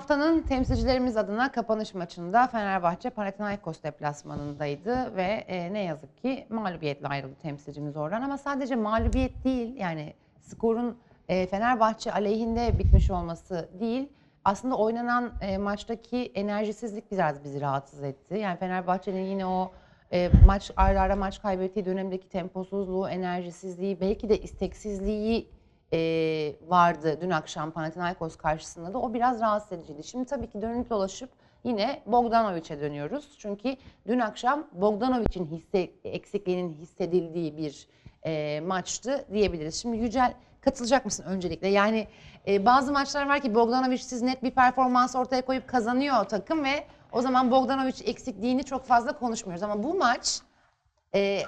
Haftanın temsilcilerimiz adına kapanış maçında Fenerbahçe Panathinaikos deplasmanındaydı ve e, ne yazık ki mağlubiyetle ayrıldı temsilcimiz oradan ama sadece mağlubiyet değil yani skorun e, Fenerbahçe aleyhinde bitmiş olması değil aslında oynanan e, maçtaki enerjisizlik biraz bizi rahatsız etti. Yani Fenerbahçe'nin yine o e, maç ara ara maç kaybettiği dönemdeki temposuzluğu, enerjisizliği, belki de isteksizliği e, vardı dün akşam Panathinaikos karşısında da. O biraz rahatsız ediciydi. Şimdi tabii ki dönüp dolaşıp yine Bogdanovic'e dönüyoruz. Çünkü dün akşam Bogdanovic'in hisse, eksikliğinin hissedildiği bir e, maçtı diyebiliriz. Şimdi Yücel katılacak mısın öncelikle? Yani e, bazı maçlar var ki Bogdanovic'siz net bir performans ortaya koyup kazanıyor takım ve o zaman Bogdanovic eksikliğini çok fazla konuşmuyoruz. Ama bu maç e,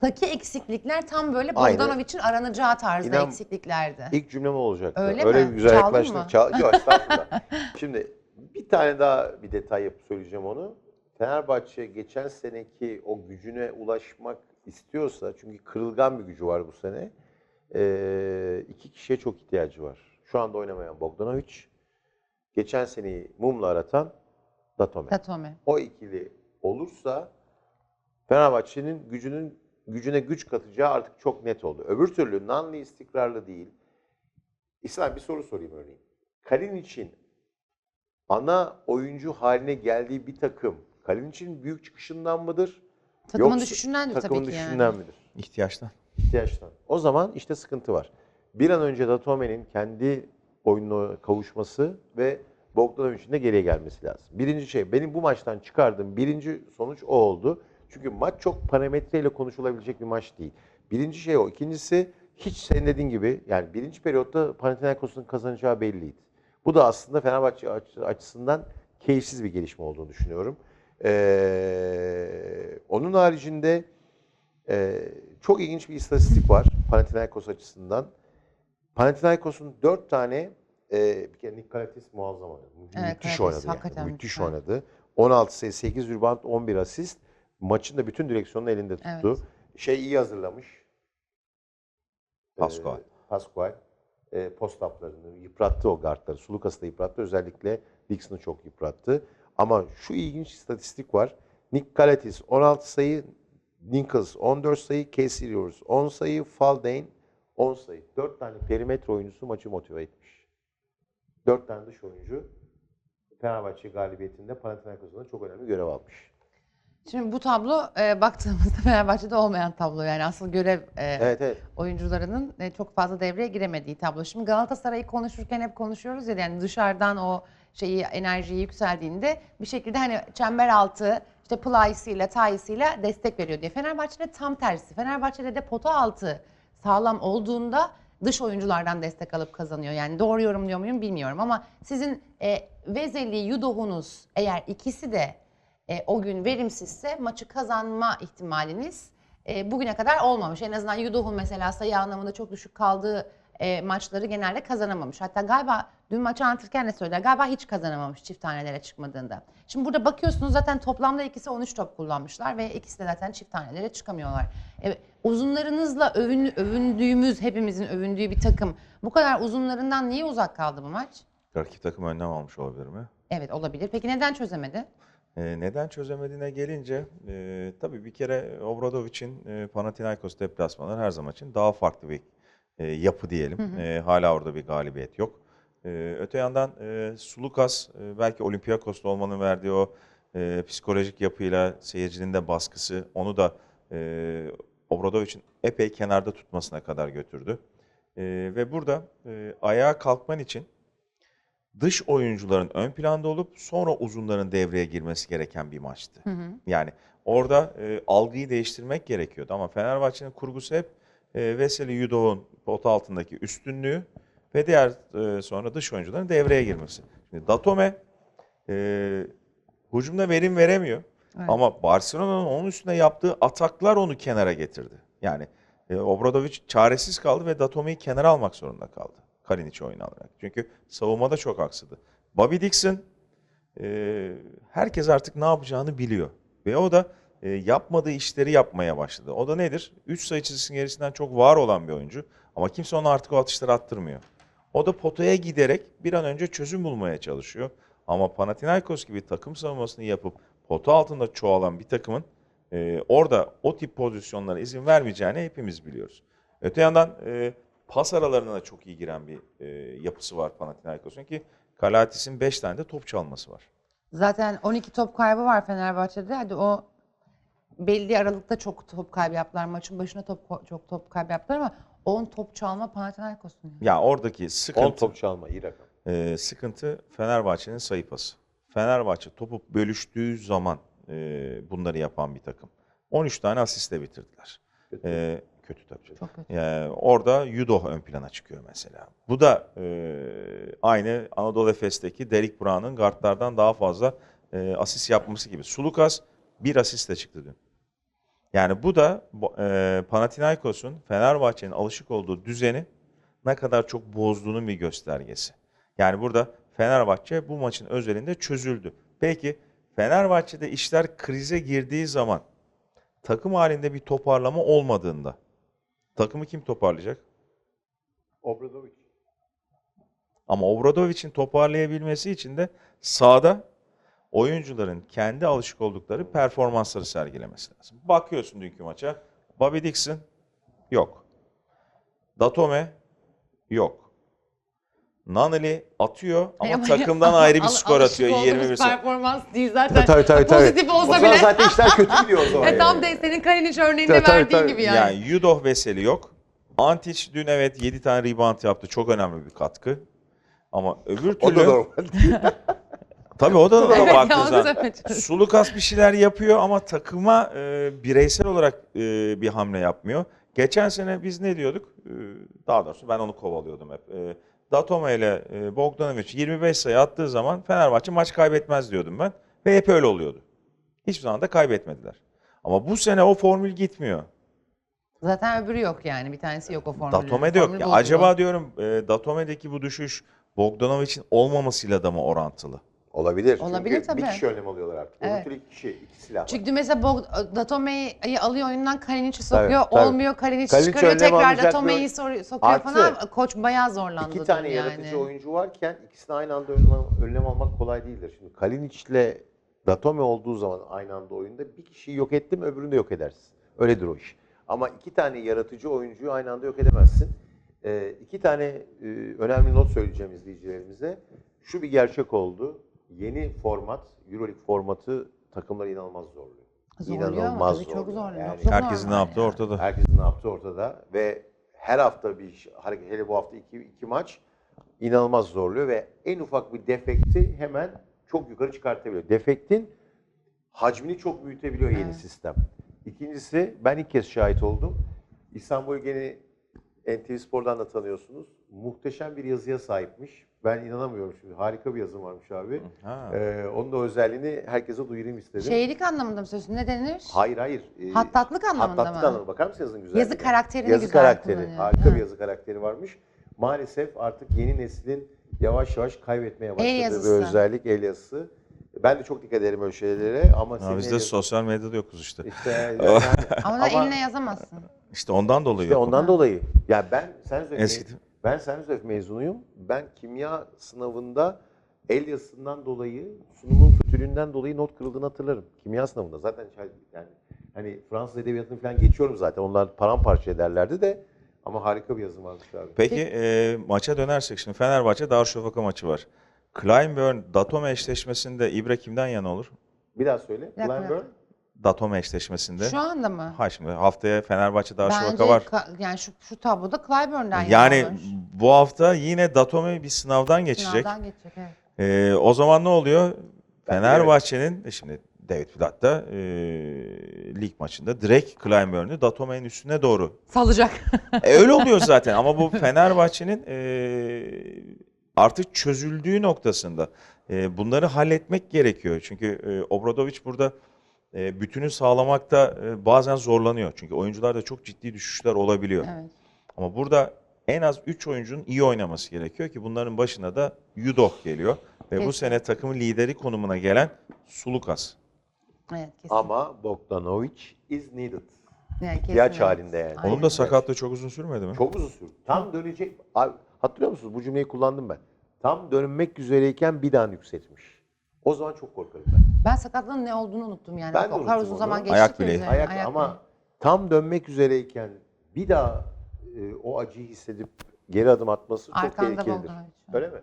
taki eksiklikler tam böyle Aynen. Bogdanovic'in aranacağı tarzda İnan- eksikliklerdi. İlk cümlem o olacaktı. Öyle Öyle mi? bir güzel Çaldın yaklaştın. mı? Çal Yok estağfurullah. Şimdi bir tane daha bir detay yapıp söyleyeceğim onu. Fenerbahçe geçen seneki o gücüne ulaşmak istiyorsa çünkü kırılgan bir gücü var bu sene. Ee, iki kişiye çok ihtiyacı var. Şu anda oynamayan Bogdanovic, geçen seneyi mumla aratan Datome. Tatome. O ikili olursa Fenerbahçe'nin gücünün gücüne güç katacağı artık çok net oldu. Öbür türlü Nanli istikrarlı değil. İslam bir soru sorayım örneğin. Kalin için ana oyuncu haline geldiği bir takım Kalin için büyük çıkışından mıdır? Takımın Yoksa- düşüşündendir tabii takımın ki yani. düşüşünden midir? İhtiyaçtan. ihtiyaçtan. O zaman işte sıkıntı var. Bir an önce Datome'nin kendi oyununa kavuşması ve Bogdanovic'in de geriye gelmesi lazım. Birinci şey, benim bu maçtan çıkardığım birinci sonuç o oldu. Çünkü maç çok parametreyle konuşulabilecek bir maç değil. Birinci şey o. İkincisi hiç senin dediğin gibi yani birinci periyotta Panathinaikos'un kazanacağı belliydi. Bu da aslında Fenerbahçe açı- açısından keyifsiz bir gelişme olduğunu düşünüyorum. Ee, onun haricinde ee, çok ilginç bir istatistik var Panathinaikos açısından. Panathinaikos'un 4 tane e, bir kere Nick Kalatis muazzam oynadı. Evet, müthiş oynadı yani. müthiş. oynadı. 16 sayı, 8 rebound, 11 asist. Maçın da bütün direksiyonunu elinde tuttu. Evet. Şey iyi hazırlamış. Pascual. Ee, Pascual. Ee, post-up'larını yıprattı o guardları. Sulukas'ı da yıprattı. Özellikle Dixon'ı çok yıprattı. Ama şu ilginç istatistik var. Nick Kalatis 16 sayı, Nichols 14 sayı, Casey Rivers 10 sayı, Faldane 10 sayı. 4 tane perimetre oyuncusu maçı motive etmiş. 4 tane dış oyuncu Fenerbahçe galibiyetinde Panathinaikos'un çok önemli görev almış. Şimdi bu tablo e, baktığımızda Fenerbahçe'de olmayan tablo yani asıl görev e, Evet evet. oyuncularının e, çok fazla devreye giremediği tablo. Şimdi Galatasaray'ı konuşurken hep konuşuyoruz ya yani dışarıdan o şeyi enerjiyi yükseldiğinde bir şekilde hani çember altı işte playısıyla tayısıyla destek veriyor diye. Fenerbahçe'de tam tersi. Fenerbahçe'de de pota altı sağlam olduğunda dış oyunculardan destek alıp kazanıyor. Yani doğru yorumluyor muyum bilmiyorum ama sizin e, Vezeli, Yudohunuz eğer ikisi de e, o gün verimsizse maçı kazanma ihtimaliniz e, bugüne kadar olmamış. En azından Yudoh'un mesela sayı anlamında çok düşük kaldığı e, maçları genelde kazanamamış. Hatta galiba dün maçı anlatırken de söylediler. Galiba hiç kazanamamış çift tanelere çıkmadığında. Şimdi burada bakıyorsunuz zaten toplamda ikisi 13 top kullanmışlar ve ikisi de zaten çift tanelere çıkamıyorlar. E, uzunlarınızla övün, övündüğümüz, hepimizin övündüğü bir takım bu kadar uzunlarından niye uzak kaldı bu maç? Rakip takım önlem almış olabilir mi? Evet olabilir. Peki neden çözemedi? Ee, neden çözemediğine gelince e, tabii bir kere Obradovic'in e, Panathinaikos deplasmanları her zaman için daha farklı bir e, yapı diyelim. E, hala orada bir galibiyet yok. E, öte yandan e, Sulukas e, belki Olympiakos'ta olmanın verdiği o e, psikolojik yapıyla seyircinin de baskısı onu da e, Obradovic'in epey kenarda tutmasına kadar götürdü. E, ve burada e, ayağa kalkman için dış oyuncuların ön planda olup sonra uzunların devreye girmesi gereken bir maçtı. Yani orada e, algıyı değiştirmek gerekiyordu ama Fenerbahçe'nin kurgusu hep e, Veseli Yudo'nun pot altındaki üstünlüğü ve diğer e, sonra dış oyuncuların devreye girmesi. Şimdi Datome e, hücumda verim veremiyor Evet. ama Barcelona'nın onun üstüne yaptığı ataklar onu kenara getirdi. Yani e, Obradovic çaresiz kaldı ve Datome'yi kenara almak zorunda kaldı. Kalinic oyunu alarak. Çünkü savunmada çok aksadı. Bobby Dixon e, herkes artık ne yapacağını biliyor. Ve o da e, yapmadığı işleri yapmaya başladı. O da nedir? 3 sayı çizgisinin gerisinden çok var olan bir oyuncu. Ama kimse ona artık o atışları attırmıyor. O da potaya giderek bir an önce çözüm bulmaya çalışıyor. Ama Panathinaikos gibi takım savunmasını yapıp pota altında çoğalan bir takımın e, orada o tip pozisyonlara izin vermeyeceğini hepimiz biliyoruz. Öte yandan e, pas aralarına da çok iyi giren bir e, yapısı var Panathinaikos'un ki Kalatis'in 5 tane de top çalması var. Zaten 12 top kaybı var Fenerbahçe'de. Hadi o belli aralıkta çok top kaybı yaptılar. Maçın başına top çok top kaybı yaptılar ama 10 top çalma Panathinaikos'un. Ya oradaki 10 sıkıntı top çalma iyi rakam. e, sıkıntı Fenerbahçe'nin sayı pası. Fenerbahçe topu bölüştüğü zaman e, bunları yapan bir takım. 13 tane asistle bitirdiler. E, kötü tabii. canım. Çok kötü. Yani orada Yudo ön plana çıkıyor mesela. Bu da e, aynı Anadolu Efes'teki Derek Brown'ın guardlardan daha fazla e, asist yapması gibi. Sulukas bir asistle çıktı dün. Yani bu da e, Panathinaikos'un Fenerbahçe'nin alışık olduğu düzeni ne kadar çok bozduğunun bir göstergesi. Yani burada Fenerbahçe bu maçın özelinde çözüldü. Peki Fenerbahçe'de işler krize girdiği zaman takım halinde bir toparlama olmadığında takımı kim toparlayacak? Obradovic. Ama Obradovic'in toparlayabilmesi için de sahada oyuncuların kendi alışık oldukları performansları sergilemesi lazım. Bakıyorsun dünkü maça. Bobby Dixon yok. Datome yok. Naneli atıyor ama Ama- takımdan ayrı bir Al- skor atıyor olduğumuz 21 sayı. performans değil zaten. Tabii tabii tabii. Pozitif olsa o zaman bile. zaten işler kötü gidiyor o zaman. E, tam yani. da senin Kalinic örneğinde Tabii, verdiğin tabii. gibi yani. Yani Yudoh Veseli yok. Antic dün evet 7 tane rebound yaptı. Çok önemli bir katkı. Ama öbür O da türlü normal. tabii o da Evet, normal ya, baktığın onu zaman. söylemeye çalışıyorum. Sulukas bir şeyler yapıyor ama takıma e, bireysel olarak e, bir hamle yapmıyor. Geçen sene biz ne diyorduk? E, daha doğrusu ben onu kovalıyordum hep. E, Datome ile e, Bogdanovic 25 sayı attığı zaman Fenerbahçe maç kaybetmez diyordum ben. Ve hep öyle oluyordu. Hiçbir zaman da kaybetmediler. Ama bu sene o formül gitmiyor. Zaten öbürü yok yani. Bir tanesi yok o formülün. Datome'de yok. Formül Ya bozuldu. acaba diyorum e, Datome'deki bu düşüş Bogdanovic'in olmamasıyla da mı orantılı? Olabilir. Olabilir Çünkü tabii. bir kişi önlem alıyorlar artık. Evet. Öbür türlü iki kişi, iki silah var. Çünkü mesela Bog- Datome'yi alıyor oyundan Kalinic'i sokuyor. tabii. Olmuyor Kalinic Kalinic çıkarıyor. önlem Tekrar almayacak Datome'yi sokuyor Artı, falan. Koç bayağı zorlandı. İki tane dün yaratıcı yani. oyuncu varken ikisini aynı anda önlem, önlem almak kolay değildir. Şimdi Kalinic'le Datome olduğu zaman aynı anda oyunda bir kişiyi yok ettim öbürünü de yok edersin. Öyledir o iş. Ama iki tane yaratıcı oyuncuyu aynı anda yok edemezsin. Ee, iki tane e, önemli not söyleyeceğim izleyicilerimize. Şu bir gerçek oldu. Yeni format, Euroleague formatı takımları inanılmaz zorluyor. Zorluyor ama İnanılmaz tabii çok zorluyor. zorluyor. Yani- Çok Herkesin ne yaptığı yani. ortada. Herkesin ne yaptığı ortada ve her hafta bir hareket- hele bu hafta iki, iki maç inanılmaz zorluyor ve en ufak bir defekti hemen çok yukarı çıkartabiliyor. Defektin hacmini çok büyütebiliyor yeni Evet. sistem. İkincisi ben ilk kez şahit oldum. İstanbul Geni NTV Spor'dan da tanıyorsunuz. Muhteşem bir yazıya sahipmiş. Ben inanamıyorum şimdi. Harika bir yazım varmış abi. Ha. Ee, onun da özelliğini herkese duyurayım istedim. Şeylik anlamında mı söylüyorsun? Ne denir? Hayır hayır. Ee, Hattatlık anlamında hattatlık mı? anlamında. Bakar mısın yazının güzelliğine? Yazı karakterini Yazı güzel karakteri. kullanıyor. Harika Ha. bir yazı karakteri varmış. Maalesef artık yeni neslin yavaş yavaş kaybetmeye başladığı bir yazısı. özellik el yazısı. Ben de çok dikkat ederim öyle şeylere ama Ya senin biz el de yazın- sosyal medyada yokuz işte. İşte, yani- Ama, da Ama- eline yazamazsın. İşte ondan dolayı işte yok. ondan dolayı. Ya ben Senzöf Eski- ben Senzöf mezunuyum. Ben kimya sınavında el yazısından dolayı sunumun kötülüğünden dolayı not kırıldığını hatırlarım. Kimya sınavında zaten yani hani Fransız edebiyatını falan geçiyorum zaten. Onlar paramparça ederlerdi de ama harika bir yazım varmış abi. Peki e, maça dönersek şimdi Fenerbahçe Darüşşafaka maçı var. Clyburn Datome eşleşmesinde İbre kimden yana olur? Bir daha söyle. Clyburn. Datome eşleşmesinde. Şu anda mı? Ha şimdi haftaya Fenerbahçe Darüşşafaka var. yani şu, şu tabloda Clyburn'dan Yani olur. bu hafta yine Datome bir sınavdan geçecek. Sınavdan geçecek evet. E, o zaman ne oluyor? Fenerbahçe'nin e, şimdi David Platt da e, lig maçında direkt Clyburn'u Datome'nin üstüne doğru Salacak. E, öyle oluyor zaten ama bu Fenerbahçe'nin e, artık çözüldüğü noktasında e, bunları halletmek gerekiyor. Çünkü e, Obradovic burada e, bütünü sağlamakta e, bazen zorlanıyor. Çünkü oyuncularda çok ciddi düşüşler olabiliyor. evet. Ama burada en az 3 oyuncunun iyi oynaması gerekiyor ki bunların başına da Yudoh geliyor. Ve bu Kesin. sene takımın lideri konumuna gelen Sulukas. Evet kesin. Ama Bogdanovic is needed. yani kesin İhtiyaç evet. halinde yani. Aynen. Onun da sakatlığı çok uzun sürmedi mi? Çok uzun sürdü. Tam dönecek. Abi, Hatırlıyor musunuz? Bu cümleyi kullandım ben. Tam dönmek üzereyken bir daha nüksetmiş. O zaman çok korkarım ben. Ben sakatlığın ne olduğunu unuttum yani. Ben de o kadar unuttum uzun onu. zaman geçti Ayak ki bileği. üzerine. Ayak, ama tam dönmek üzereyken bir daha e, o acıyı hissedip geri adım atması çok Arkanda tehlikelidir. Bogdanovic. Öyle mi?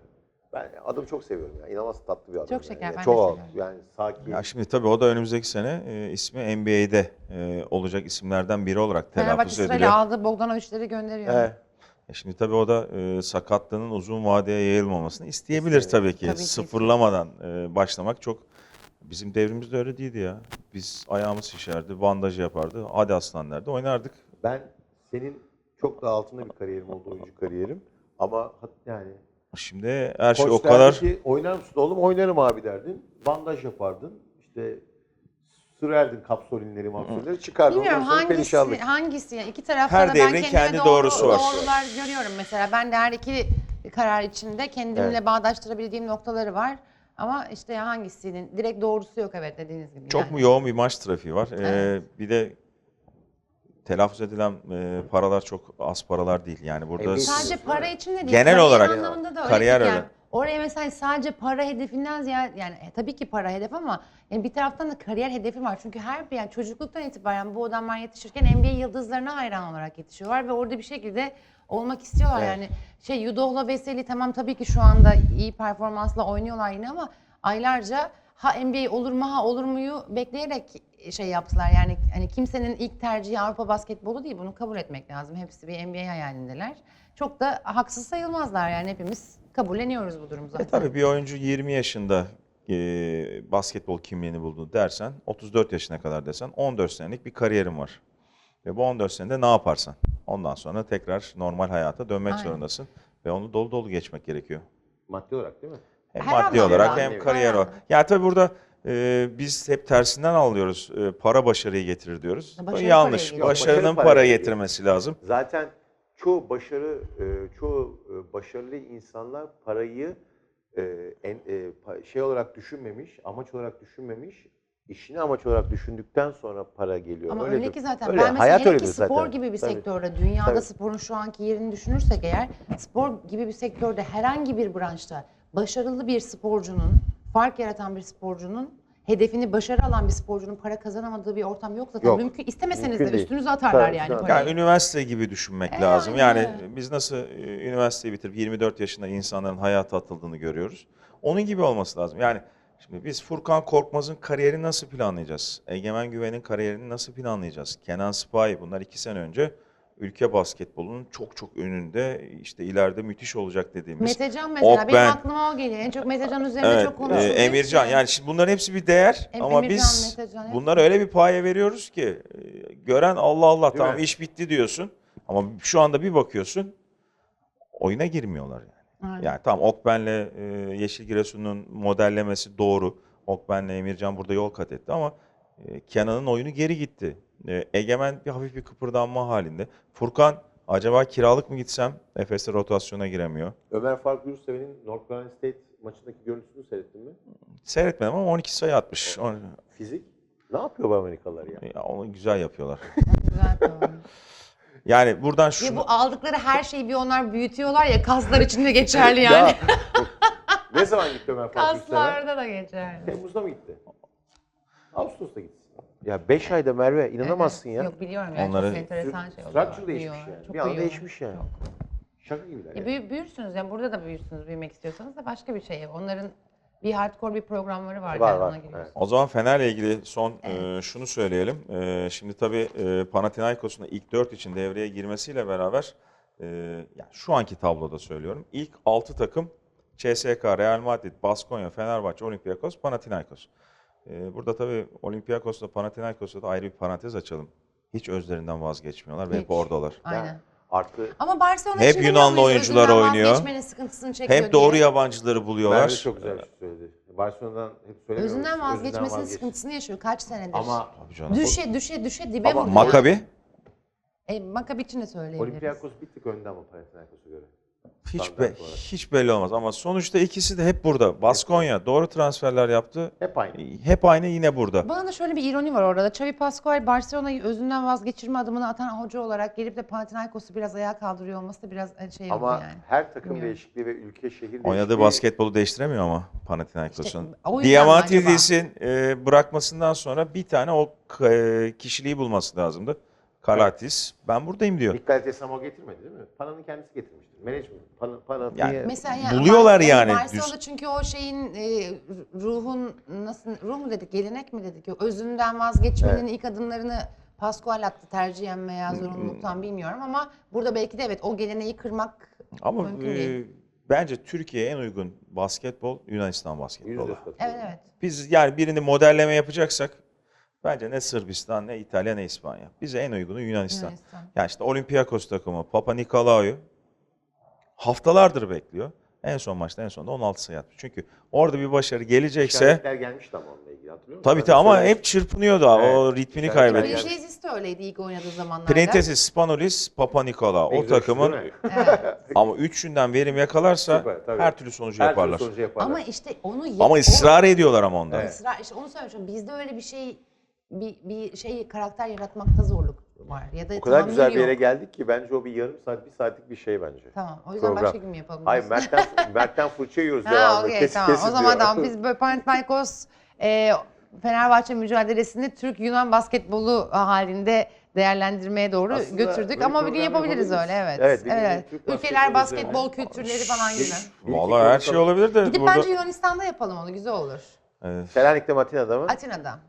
Ben adamı çok seviyorum ya. İnanılmaz tatlı bir adam. Çok şeker, yani. ben de Çok seviyorum. yani sakin. Ya şimdi tabii o da önümüzdeki sene e, ismi NBA'de e, olacak isimlerden biri olarak Fenerbahçe telaffuz sırayla ediliyor. aldı Bogdanovic'leri gönderiyor. Evet. E Şimdi tabii o da e, sakatlığının uzun vadeye yayılmamasını isteyebilir tabii ki. Tabii ki. Sıfırlamadan e, başlamak çok bizim devrimizde öyle değildi ya. Biz ayağımız şişerdi, bandaj yapardı. Hadi aslan derdi, oynardık. Ben senin çok da altında bir kariyerim oldu oyuncu kariyerim. Ama hat- yani Şimdi her şey koç o derdi kadar ki oynar mısın oğlum? Oynarım abi derdin. Bandaj yapardın. İşte sürerdin kapsolinleri mapsolinleri çıkardın. Bilmiyorum Ondan sonra hangisi perişanlık. hangisi yani iki tarafta Her da ben devrin kendime kendi doğru, doğrusu var. doğrular görüyorum mesela. Ben de her iki karar içinde kendimle Evet. bağdaştırabildiğim noktaları var. Ama işte hangisinin direkt doğrusu yok evet dediğiniz gibi. çok yani. mu yoğun bir maç trafiği var. E, Evet. bir de telaffuz edilen e, paralar çok az paralar değil. Yani burada Evet. siz- Sadece para için de değil. Genel kariyer olarak anlamında da öyle. kariyer değil. öyle. Yani oraya mesela sadece para hedefinden ziyade yani e, tabii ki para hedef ama yani bir taraftan da kariyer hedefi var. Çünkü her bir yani çocukluktan itibaren bu adamlar yetişirken NBA yıldızlarına hayran olarak yetişiyorlar ve orada bir şekilde olmak istiyorlar Evet. yani. Şey Yudoh'la Veseli tamam tabii ki şu anda iyi performansla oynuyorlar yine ama aylarca ha NBA olur mu ha olur muyu bekleyerek şey yaptılar. Yani hani kimsenin ilk tercihi Avrupa basketbolu değil. Bunu kabul etmek lazım. Hepsi bir NBA hayalindeler. Çok da haksız sayılmazlar yani hepimiz kabulleniyoruz bu durumu zaten. E tabii bir oyuncu 20 yaşında e, basketbol kimliğini buldu dersen, 34 yaşına kadar desen 14 senelik bir kariyerin var. Ve bu 14 senede ne yaparsan ondan sonra tekrar normal hayata dönmek Aynen. zorundasın. Ve onu dolu dolu geçmek gerekiyor. Maddi olarak değil mi? Hem Her maddi olarak hem kariyer olarak. Ya tabii burada e, biz hep tersinden alıyoruz. E, para başarıyı getirir diyoruz. Bu Başarı yanlış. parayı getirir. Yok, Başarının başarı para parayı getirmesi lazım. Zaten çoğu başarı, e, çoğu başarılı insanlar parayı e, en- e, şey olarak düşünmemiş, amaç olarak düşünmemiş, işini amaç olarak düşündükten sonra para geliyor. Ama Öyledir. öyle ki zaten Öyle, ben mesela hayat hele ki spor zaten. gibi bir Tabii. sektörde dünyada Tabii. sporun şu anki yerini düşünürsek eğer spor gibi bir sektörde herhangi bir branşta başarılı bir sporcunun fark yaratan bir sporcunun hedefini başarı alan bir sporcunun para kazanamadığı bir ortam yok zaten. Yok. Mümkün istemeseniz Mümkün de değil. üstünüze atarlar Tabii, yani tabii. parayı. Yani üniversite gibi düşünmek E, lazım. Yani öyle. biz nasıl e, üniversiteyi bitirip 24 yaşında insanların hayata atıldığını görüyoruz. Onun gibi olması lazım. Yani şimdi biz Furkan Korkmaz'ın kariyerini nasıl planlayacağız? Egemen Güven'in kariyerini nasıl planlayacağız? Kenan Sipahi bunlar iki sene önce ülke basketbolunun çok çok önünde işte ileride müthiş olacak dediğimiz. Metecan mesela Ok benim ben. aklıma o geliyor. En çok Metecan üzerine Evet, çok e, konuşuluyor. Emircan yani şimdi bunların hepsi bir değer Em- ama Emircan, biz Metecan, bunlara öyle bir paye veriyoruz ki e, gören Allah Allah Değil tamam mi? iş bitti diyorsun ama şu anda bir bakıyorsun oyuna girmiyorlar yani. Aynen. Yani tamam Okben'le e, Yeşil Giresun'un modellemesi doğru. Okben'le Emircan burada yol kat etti ama e, Kenan'ın oyunu geri gitti. E, Egemen bir hafif bir kıpırdanma halinde. Furkan acaba kiralık mı gitsem? Efes'te rotasyona giremiyor. Ömer Faruk Yurtseven'in North Carolina State maçındaki görüntüsünü seyrettin mi? Seyretmedim ama 12 sayı atmış. Fizik. Ne yapıyor bu Amerikalılar ya? Ya onu güzel yapıyorlar. Güzel. Yani buradan şunu... bu aldıkları her şeyi bir onlar büyütüyorlar ya kaslar için de geçerli yani. Ya, ne zaman gitti Ömer Faruk? Kaslarda da geçerli. Temmuz'da mı gitti? Ağustos'ta gitsin. Ya 5 ayda Merve inanamazsın ya. Yok biliyorum yani Onları- çok enteresan şey oluyor. Structure değişmiş Büyüyorlar, yani. çok Bir anda büyüyorlar. değişmiş yani. Çok. Şaka gibiler E, ya. büyü- büyürsünüz yani burada da büyürsünüz büyümek istiyorsanız da başka bir şey. Onların bir hardcore bir programları var, Var, yani var, ona giriyorsunuz. O zaman Fener'le ilgili son e, şunu söyleyelim. E, şimdi tabii e, Panathinaikos'un da ilk 4 için devreye girmesiyle beraber e, yani şu anki tabloda söylüyorum. İlk 6 takım CSK, Real Madrid, Baskonya, Fenerbahçe, Olympiakos, Panathinaikos. E, burada tabii Olympiakos'la Panathinaikos'la da ayrı bir parantez açalım. Hiç özlerinden vazgeçmiyorlar ve hep oradalar. Aynen. Artı Ama Barcelona Hep Yunanlı oyuncular oynuyor. sıkıntısını çekiyor Hem doğru diye. yabancıları buluyorlar. Merve çok güzel bir şey söyledi. Barcelona'dan hep söylemiyor Özünden vazgeçmesinin vazgeç. sıkıntısını yaşıyor kaç senedir. Ama Tabii canım. düşe düşe düşe dibe Ama vuruyor. Makabi E, Makabi için de söyleyebiliriz. Olympiakos bir tık önde ama Panathinaikos'a göre. Hiç, be- hiç belli olmaz ama sonuçta ikisi de hep burada. Baskonya doğru transferler yaptı. Hep aynı. Hep aynı yine burada. Bana da şöyle bir ironi var orada. Xavi Pascual Barcelona'yı özünden vazgeçirme adımını atan hoca olarak gelip de Panathinaikos'u biraz ayağa kaldırıyor olması da biraz e, şey oldu Ama yani. her takım Bilmiyorum. değişikliği ve ülke şehir Oynadığı değişikliği- basketbolu değiştiremiyor ama Panathinaikos'un. İşte Diamantidis'in e, bırakmasından sonra bir tane o e, kişiliği bulması lazımdı. Kalatis ben buradayım diyor. Dikkat etsem o getirmedi değil mi? Pana'nın kendisi getirmiştir. Management. Pana, pana Yani- niye- Mesela yani Buluyorlar Bar- yani düz- çünkü o şeyin e, ruhun nasıl ruh mu dedik, gelenek mi dedik? Özünden vazgeçmenin ilk adımlarını Pascual attı tercihen veya zorunluluktan bilmiyorum ama burada belki de evet o geleneği kırmak Ama mümkün e, değil. bence Türkiye'ye en uygun basketbol Yunanistan basketbolu. Yüzde yüz katılıyorum. Evet evet. Biz yani birini modelleme yapacaksak bence ne Sırbistan, ne İtalya, ne İspanya. Bize en uygunu Yunanistan. Yunanistan. Yani işte Olympiakos takımı Papa Nikolaou haftalardır bekliyor. En son maçta en sonunda 16 sayı atmış. Çünkü orada bir başarı gelecekse İşaretler gelmişti ama onunla ilgili hatırlıyor musun? tabii de tabii ama hep çırpınıyordu. o Evet, ritmini işaretler kaybetti. geldi. Prişezis de öyleydi ilk oynadığı zamanlarda. Prentesis, Spanolis, Papa Nikolaou. Ne O takımın ama üçünden verim yakalarsa Süper, tabii. her türlü sonucu Her türlü yaparlar. sonucu yaparlar. Ama işte onu Ama o- ısrar ediyorlar ama onda. Evet. işte onu söylüyorum. Bizde öyle bir şey bir, bir şey karakter yaratmakta zorluk var ya da o kadar güzel bir yere yok. geldik ki bence o bir yarım saat, bir saatlik bir şey bence. Tamam. O yüzden Program. başka gün mü yapalım? Hayır? Mert'ten, Mert'ten fırça yiyoruz Ha devamlı. okey Kesin tamam. kesin o zaman diyor. tamam. Biz böyle Panathinaikos e, Fenerbahçe mücadelesini Türk-Yunan basketbolu halinde değerlendirmeye doğru Aslında götürdük ama bir gün yapabiliriz öyle evet. Evet, evet. Ülkeler basketbol kültürleri falan gibi. Vallahi her şey olabilir de Gidip burada bence Yunanistan'da yapalım onu güzel olur. Evet. Selanik'te mi Atina'da mı? Atina'da.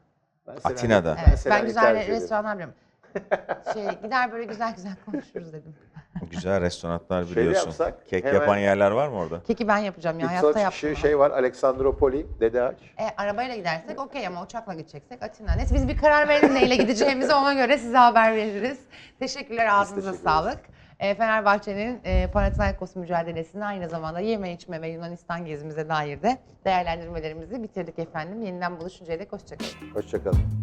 Ben Atina'da. Evet. Ben güzel restoranlar biliyorum. Şey gider böyle güzel güzel konuşuruz dedim. güzel restoranlar biliyorsun. yapsak, Kek hemen- yapan yerler var mı orada? Keki ben yapacağım ya İlk hayatta çıkışı onu. şey var Aleksandropoli, Dede Ağaç. E, arabayla gidersek okey ama uçakla gideceksek Atina. Neyse biz bir karar verelim neyle gideceğimize ona göre size haber veririz. Teşekkürler ağzınıza teşekkür sağlık. E, Fenerbahçe'nin e, Panathinaikos mücadelesini aynı zamanda yeme içme ve Yunanistan gezimize dair de değerlendirmelerimizi bitirdik efendim. Yeniden buluşuncaya dek hoşçakalın. Hoşçakalın.